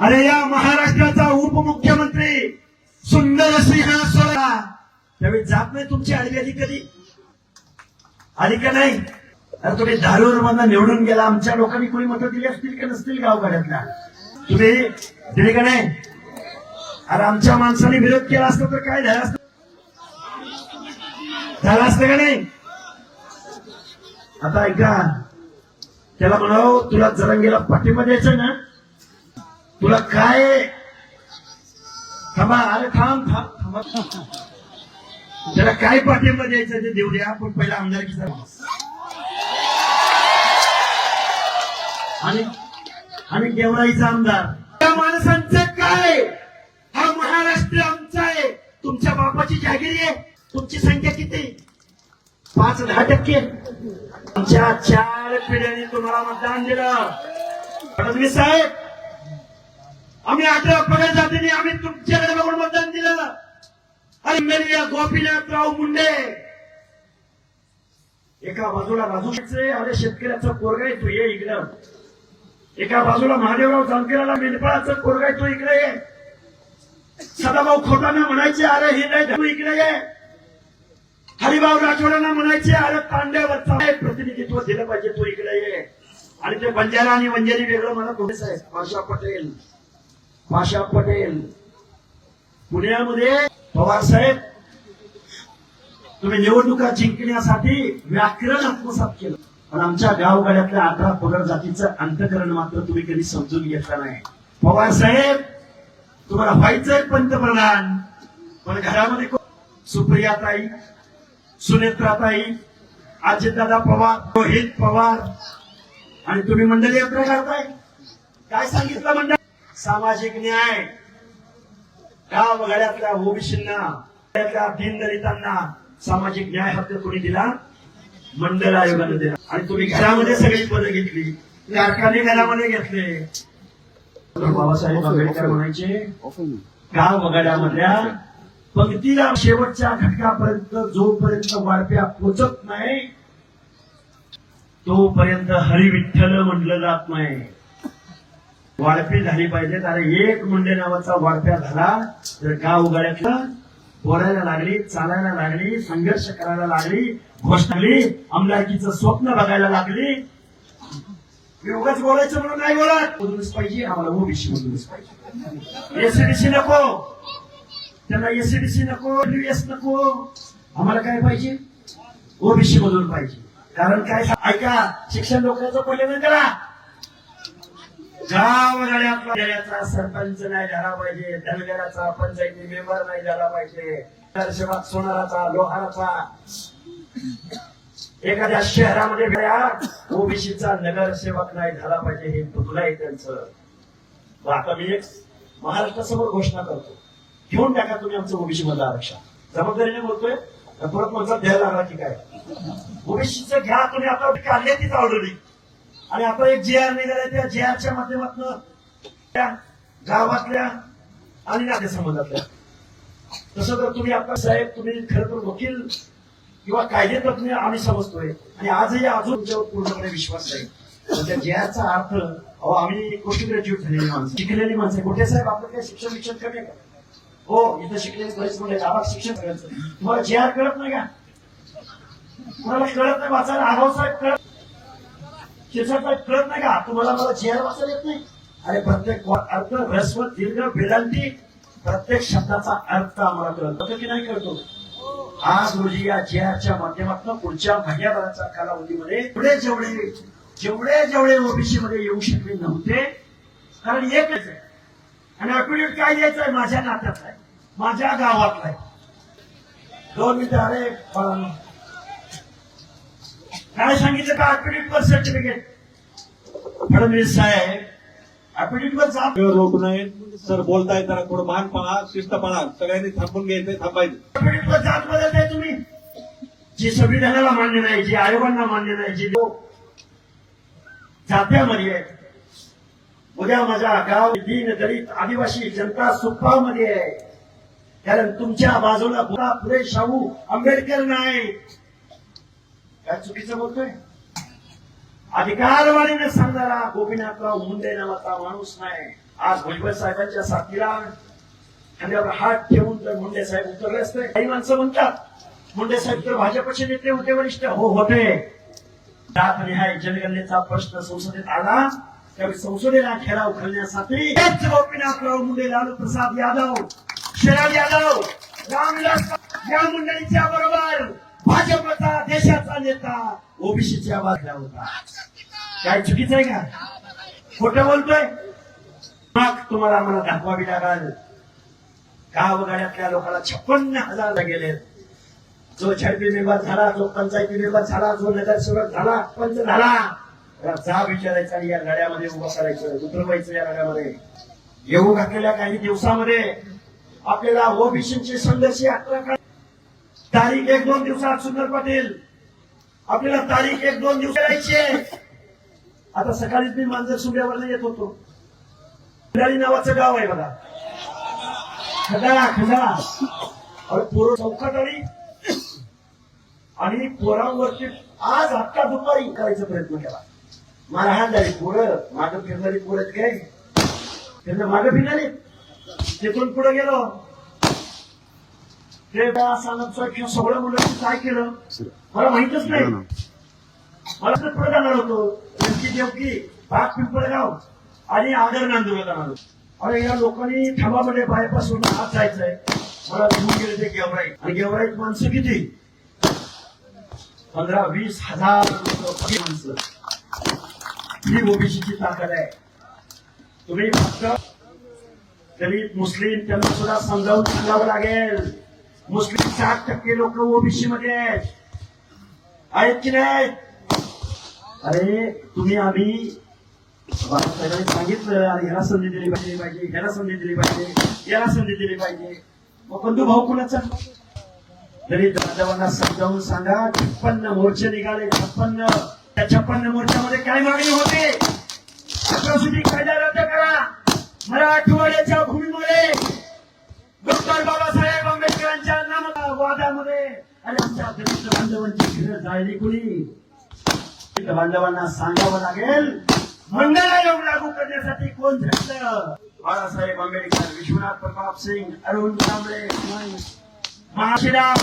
अरे या महाराष्ट्राचा उपमुख्यमंत्री सुंदर सिंह सोळा त्यावेळी जात नाही तुमची आली आली कधी आली का नाही? अरे तुम्ही धारूर मधनं निवडून गेला. आमच्या लोकांनी कोणी मतं दिली असतील का नसतील गावगाड्यातल्या? तुम्ही दिली का नाही? अरे आमच्या माणसाने विरोध केला असता तर काय झालं असतं? झालं असतं का नाही? आता ऐका. त्याला म्हणाव तुला जरंगीला पाठिंबा द्यायचा ना? तुला काय? थांबा अरे थांब थांब थांबा. त्याला काय पाठिंबा द्यायचा ते देऊ द्या पण पहिला आमदारकीचा आणि आणि गेवराईचा आमदार. त्या माणसांचं काय? हा महाराष्ट्र आमचा आहे. तुमच्या बापाची जागिरी आहे. तुमची संख्या किती? पाच दहा टक्के. आमच्या चार पिढ्यांनी तुम्हाला मतदान दिलं. फडणवीस साहेब आम्ही अठरा पगार जातीने आम्ही तुमच्याकडे बघून मतदान दिलं. अरे मेलिया गोपीनाथराव मुंडे. एका बाजूला राजू अरे शेतकऱ्याचा पोरगा आहे तू ये इकडं. एका बाजूला महादेवराव जानकराला मेंढपाळाचं पोरगा आहे तू इकडे ये. सदाभाऊ खोटाना म्हणायचे अरे हे नाही तू इकडे ये. हरिभाऊ राठोडांना म्हणायचे अरे तांड्यावरचा प्रतिनिधित्व दिलं पाहिजे तू इकडे ये. आणि ते बंजारा आणि वंजारी वेगळं मला होते आहे पाशा पटेल पाशा पटेल. पुण्यामध्ये पवार साहेब तुम्ही निवडणुका जिंकण्यासाठी व्याकरण आत्मसात केलं. पण आमच्या गावगाड्यातल्या अठरा पगड जातीचं अंतकरण मात्र तुम्ही कधी समजून घेतलं नाही. पवार साहेब तुम्हाला व्हायचंय पंतप्रधान पण घरामध्ये कोण? सुप्रियाताई सुनेत्राताई अजितदादा पवार रोहित पवार. आणि तुम्ही मंडळी यात्रा करताय काय सांगितलं मंडळ? सामाजिक न्याय. गावगड्यातल्या ओबीसींना गड्यातल्या सामाजिक न्याय हक्क कोणी दिला? मंडल आयोगाने दिला. आणि तुम्ही घरामध्ये सगळी पदं घेतली. कारखाने घरामध्ये घेतले. बाबासाहेब आंबेडकर म्हणायचे गाव वगाड्यामधल्या पंक्तीला शेवटच्या घटकापर्यंत जोपर्यंत वाढप्या पोचत नाही तोपर्यंत हरिविठ्ठल म्हटलं जात नाही. वाढपी झाली पाहिजे. अरे एक मुंडे नावाचा वाढप्या झाला तर गाव उगाड्यातलं बोलायला लागली चालायला लागली संघर्ष करायला लागली घोषणाली आमदारकीचं स्वप्न बघायला लागली. मी उगाच बोलायचं म्हणून नाही बोलत. मधूनच पाहिजे आम्हाला ओबीसी मधूनच पाहिजे. एसीडीसी नको. त्यांना एसीडीसी नको डीएस नको. आम्हाला काय पाहिजे? ओबीसी मधून पाहिजे. कारण काय? ऐका शिक्षण लोकांचं पहिले करा. गाव सरपंच नाही झाला पाहिजे धनगराचा पंचायती मेंबर नाही झाला पाहिजे नगरसेवक सोनाराचा लोहाराचा. एखाद्या शहरामध्ये गड्या ओबीसीचा नगरसेवक नाही झाला पाहिजे हे दुखलं आहे त्यांचं. मग आता मी एक महाराष्ट्रासमोर घोषणा करतो. घेऊन टाका तुम्ही आमचं ओबीसी मधलं आरक्षण. जबाबदारीने बोलतोय परत माझा द्यायला लागला की काय? ओबीसीचं घ्या तुम्ही आता काढले तीच ऑलरेडी आणि आता एक जे आर निघाले त्या जे आरच्या माध्यमातून त्या गावातल्या आणि नाते समाजातल्या. तसं तर तुम्ही आता साहेब तुम्ही खरं तर वकील किंवा कायदेतज्ञ आम्ही समजतोय. आणि आजही अजून तुमच्यावर पूर्णपणे विश्वास नाही त्या जे आरचा अर्थ अहो आम्ही पोस्ट ग्रॅज्युएट झालेली माणसं शिकलेली माणसं. कुठे साहेब आपलं काही शिक्षण विक्षण कमी आहे का? हो इथं शिकलेले बरेच म्हणजे आम्हाला शिक्षण करायचं. तुम्हाला जे आर कळत नाही का? कुणाला कळत नाही? वाचायला आगाव साहेब कळत शिक्षक कळत नाही का? तुम्हाला मला चेअर वाचायला येत नाही? अरे प्रत्येक अर्थ ह्रस्व दीर्घ वेदांती प्रत्येक शब्दाचा अर्थ आम्हाला कळतो. की नाही कळतो? आज रोजी या चेअरच्या माध्यमातून पुढच्या महिन्याभराच्या कालावधीमध्ये पुढे जेवढे जेवढे जेवढे ओबीसी मध्ये येऊ शकले नव्हते कारण एकच आहे. आणि अपिडेट काय यायचंय आहे? माझ्या नात्यातला आहे. माझ्या गावातला आहे. दोन मिनिटं अरे काय सांगितलं का? अपिडेट वर सर्टिफिकेट फडणवीस साहेब अपिडेट वर जा. रोख नाही सर बोलताय जरा थोडं मानपणा शिस्तपणा. सगळ्यांनी थांबून घ्यायचंय थांबायचं. अपिडेट वर जात बदलताय तुम्ही. जे संविधानाला मान्य नाही जे आयोगांना मान्य नाही जे लोक जात्यामध्ये आहेत. उद्या माझा गाव दीन दलित आदिवासी जनता सुप्पामध्ये आहे. कारण तुमच्या बाजूला पुरे शाहू आंबेडकर नाही काय चुकीचं बोलतोय? अधिकारवाणीने सांगणारा गोपीनाथराव मुंडे नावाचा माणूस नाही. आज भुजबळ साहेबांच्या साथीला खांद्यावर हात ठेवून तर मुंडे साहेब उतरले असते. काही माणसं म्हणतात मुंडे साहेब तर भाजपचे नेते होते वरिष्ठ. हो होते. जात निहाय जनगणनेचा प्रश्न संसदेत आला. त्यावेळी संसदेला खेळा करण्यासाठी गोपीनाथराव मुंडे लालू प्रसाद यादव शरद यादव रामविलास या मंडळीच्या बरोबर भाजपचा देशाचा नेता ओबीसीच्या बाजूला होता. काय चुकीचं आहे का? खोट बोलतोय? मग तुम्हाला आम्हाला दाखवावी लागल. गावगाड्यातल्या लोकांना छप्पन्न हजार गेले. जो झडपी मेंबर झाला जो पंचायती मेंबर झाला जो नगरसेवक झाला पंच झाला जा विचारायचा आणि या लढ्यामध्ये उभं करायचं उतरवायचं या लढ्यामध्ये येऊ घातलेल्या काही दिवसामध्ये? आपल्याला ओबीसीची संघर्ष यात्रा तारीख एक दोन दिवसात सुंदर पाटील. आपल्याला तारीख एक दोन दिवस करायची आता सकाळीच मी मांजर सुब्यावर येत होतो. खंडाळी नावाचं गाव आहे बघा. खंडाळा खंडाळा. अरे पोरं चौकात आली. आणि पोरांवरती आज आत्ता दुपारी करायचा प्रयत्न केला. मारहाण झाली पोरं. मागं फिरणारी पोरं काय? त्यांना मागं फिरणारी. तिथून पुढे गेलो. ते सांगत किंवा सगळ्या मुलांनी काय केलं? मला माहितच नाही. मला तर पुढे जाणार होतो. नेमकी देवकी बाग पिंपळगाव आणि आदर नांदूरला जाणार होतो. अरे या लोकांनी थांबामध्ये बायपासून आत जायचंय. मला घेऊन गेले ते गेवराई. आणि गेवराईत माणसं किती? पंधरा वीस हजार लोकं माणसं. ही ओबीसीची ताकद आहे. तुम्ही फक्त दलित मुस्लिम त्यांना सुद्धा समजावून सांगावं लागेल. मुस्लिम साठ टक्के लोक ओबीसी मध्ये आहेत. आहेत की नाही अरे तुम्ही आम्ही बाबासाहेबांनी सांगितलं अरे ह्याला संधी दिली पाहिजे पाहिजे ह्याला संधी दिली पाहिजे याला संधी दिली पाहिजे. मग बंधू भाऊ कुणाचा? तरी दादावांना समजावून सांगा छप्पन्न मोर्चे निघाले छप्पन्न. त्या छप्पन्न मोर्चामध्ये काय मागणी होते? अट्रॉसिटी कायदा रद्द करा. मराठवाड्याच्या भूमीमध्ये दलित बांधवांची घरं जाळली कुणी? बांधवांना सांगावं लागेल. मंगल योग लागू करण्यासाठी कोण झटलं बाळासाहेब आंबेडकर विश्वनाथ प्रताप सिंग अरुण कांबळे महाशिराम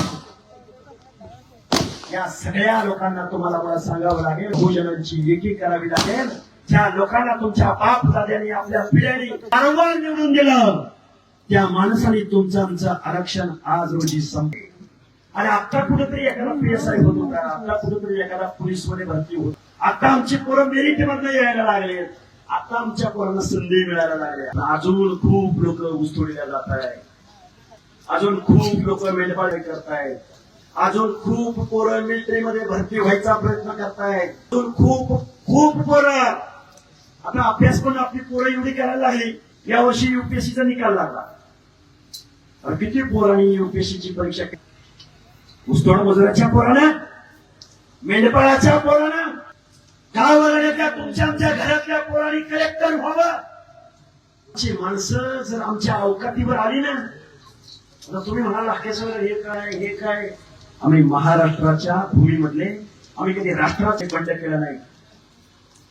या सगळ्या लोकांना तुम्हाला मला सांगावं लागेल भोजनांची एकी करावी लागेल. ज्या लोकांना तुमच्या बाप दाद्याने आपल्या पिढ्याने वारंवार निवडून दिलं त्या माणसाने तुमचं आमचं आरक्षण आज रोजी संपेल. आणि आता कुठेतरी एखादा पी एस आय होत होता आता कुठेतरी एखादा पोलीसमध्ये भरती होत. आता आमची पोरं मेरिट मधनं यायला लागले आता आमच्या पोरांना संधी मिळायला लागल्या. अजून खूप लोक ऊसतोडीला जात आहे अजून खूप लोक मेंढपाळ करतायत. अजून खूप पोरं मिलिटरीमध्ये भरती व्हायचा प्रयत्न करतायत. अजून खूप खूप पोरं. आता अभ्यास पण आपली पोरं एवढी करायला लागली. यावर्षी युपीएससीचा निकाल लागला. किती पोरांनी युपीएससीची परीक्षा केली मजुराच्या पोरांना मेंढपाळाच्या पोरानं गाववाल्यातल्या तुमच्या आमच्या घरातल्या पोरांनी कलेक्टर व्हावं. अशी माणसं जर आमच्या अवकातीवर आली ना आता तुम्ही म्हणाला सर हे काय हे काय? आम्ही महाराष्ट्राच्या भूमीमधले आम्ही कधी राष्ट्राचे बंड केलं नाही.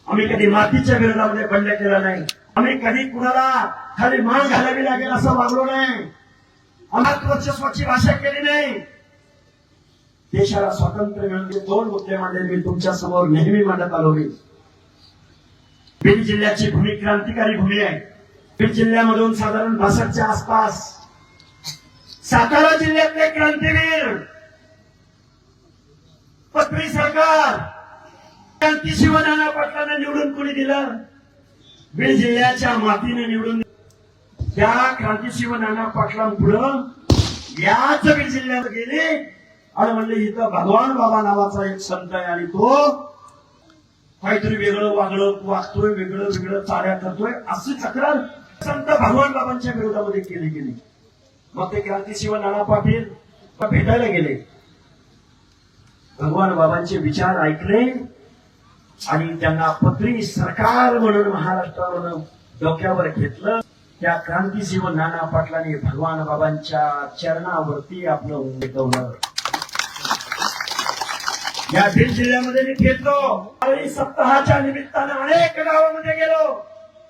आम्ही कधी मातीच्या विरोधामध्ये बंड केलं नाही. आम्ही कधी कुणाला खाली मान घालावी लागेल असं वागलो नाही. आम्हाला वर्चस्वाची भाषा केली नाही. देशाला स्वातंत्र्य मिळून दोन मुद्दे मांडले मी तुमच्यासमोर नेहमी मांडत आलो मी बीड जिल्ह्याची भूमी क्रांतिकारी भूमी आहे. बीड जिल्ह्यामधून साधारण बासष्टच्या आसपास सातारा जिल्ह्यातले क्रांतीवीर पत्री सरकार क्रांती शिवनाना पाटलांना निवडून कोणी दिलं? बीड जिल्ह्याच्या मातीने निवडून त्या क्रांतीशिव नाना पाटलांपुढं याच बीड जिल्ह्यात गेले. आणि म्हणले इथं भगवान बाबा नावाचा एक संत आहे आणि तो काहीतरी वेगळं वागळं वागतोय वेगळं वेगळं चाड्या करतोय अशी तक्रार संत भगवान बाबांच्या विरोधामध्ये केली गेली. मग ते क्रांतीशिव नाना पाटील भेटायला गेले. भगवान बाबांचे विचार ऐकले आणि त्यांना पत्री सरकार म्हणून महाराष्ट्रावर डोक्यावर घेतलं. त्या क्रांतीसिंह नाना पाटलांनी भगवान बाबांच्या चरणावरती आपलं उमेदवलं या बीड जिल्ह्यामध्ये मी फिरतो आणि सप्ताहाच्या निमित्तानं अनेक गावामध्ये गेलो.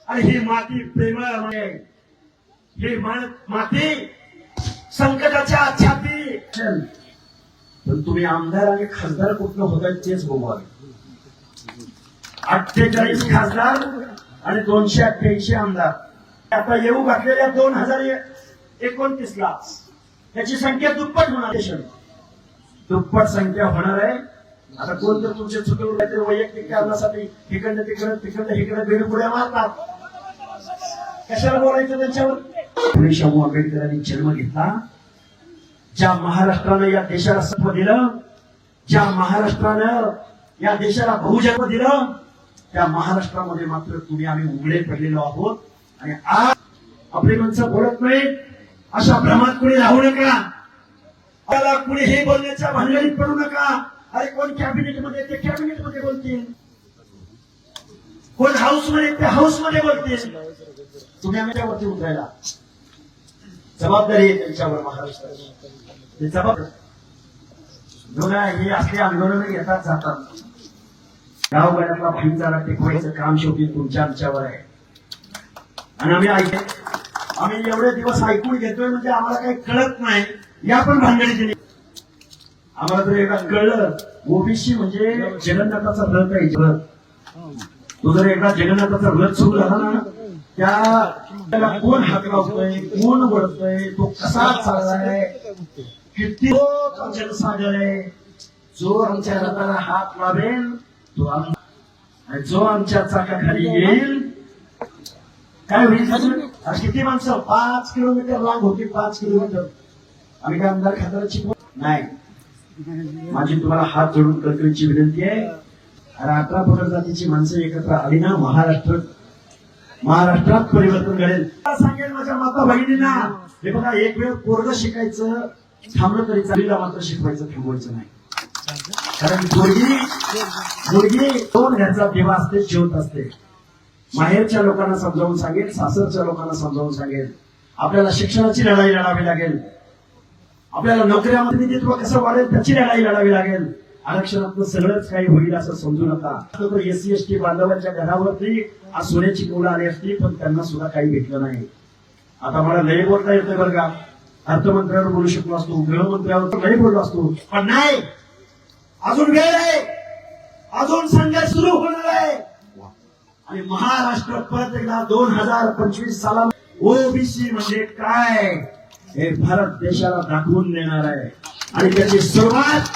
आणि ही माती प्रेमळ. आहे ही माती संकटाच्या छाती. पण तुम्ही आमदार आणि खासदार कुठलं होतात तेच बघावे अठ्ठेचाळीस खासदार आणि दोनशे अठ्ठ्याऐंशी आमदार. आता येऊ घातलेल्या दोन हजार एकोणतीस ला त्याची संख्या दुप्पट होणार आहे. दुप्पट संख्या होणार आहे. आता कोण जर तुमचे चुकवून काहीतरी वैयक्तिक कारणासाठी इकडनं तिकडं तिकडनं इकडे बेड मारतात कशाला बोलायचं त्यांच्यावर? पुणे शाहू आंबेडकरांनी जन्म घेतला. ज्या महाराष्ट्रानं या देशाला सत्व दिलं ज्या महाराष्ट्रानं या देशाला बहुजन्म दिलं त्या महाराष्ट्रामध्ये मात्र तुम्ही आम्ही उघडे पडलेलो आहोत. आणि आज आपली माणसं बोलत नाही अशा भ्रमात कुणी राहू नका. आपल्याला कुणी हे बोलण्याच्या भानगडीत पडू नका. अरे कोण कॅबिनेटमध्ये ते कॅबिनेटमध्ये बोलतील. कोण हाऊसमध्ये ते हाऊसमध्ये बोलतील. तुम्ही आम्ही त्यावरती उतरायला. जबाबदारी आहे त्यांच्यावर महाराष्ट्राची. जबाबदारी. दोघा हे असले आंदोलन येतात जातात. गावगाड्यातला भाईचारा टिकवायचं काम शेवटी तुमच्या आमच्यावर आहे. आणि आम्ही ऐक आम्ही एवढे दिवस ऐकून घेतोय म्हणजे आम्हाला काही कळत नाही. या पण भानगडी दिली आम्हाला जर एकदा कळलं. ओबीसी म्हणजे जगन्नाथाचा रथ आहे. रथ तो जर एकदा जगन्नाथाचा रथ सुरू झाला ना त्याला कोण हात लावतोय कोण वळतोय तो कसा चाललाय किती जनसागर आहे जो आमच्या रथाला हात लावेल तो आम- जो आमच्या चाकाखाली येईल काय होईल? किती माणसं? पाच किलोमीटर लांब होती पाच किलोमीटर. आम्ही काय आमदार खासदाराची नाही. माझी तुम्हाला हात जोडून कळकळीची विनंती आहे. आणि अठरा पगड जातीची माणसं एकत्र आली ना महाराष्ट्र महाराष्ट्रात परिवर्तन घडेल. सांगेल माझ्या माता भगिनींना हे बघा एक वेळ पोरग शिकायचं थांबलं तरी चालीला मात्र शिकवायचं थांबवायचं नाही. कारण मुलगी मुलगी दोन ह्याचा दिवा असते जीवत असते. माहेरच्या लोकांना समजावून सांगेल सासरच्या लोकांना समजावून सांगेल. आपल्याला शिक्षणाची लढाई लढावी लागेल. आपल्याला नोकऱ्यामध्ये प्रतिनिधित्व कसं वाढेल त्याची लढाई लढावी लागेल. आरक्षणातलं सगळंच काही होईल असं समजू नका. तर एस टी बांधवांच्या घरावरती आज सोन्याची कौलं आली असती पण त्यांना सुद्धा काही भेटलं नाही. आता मला लय बोलता येतोय बरं का. अर्थमंत्र्यावर बोलू शकलो असतो गृहमंत्र्यावर लय बोललो असतो. पण नाही! अजून वेळ आहे! अजून संघर्ष सुरू होणार आहे! आणि महाराष्ट्र परत एकदा दोन हजार पंचवीस साला ओबीसी म्हणजे काय? हे भारत देशाला दाखवून देणार आहे. आणि त्याची सुरुवात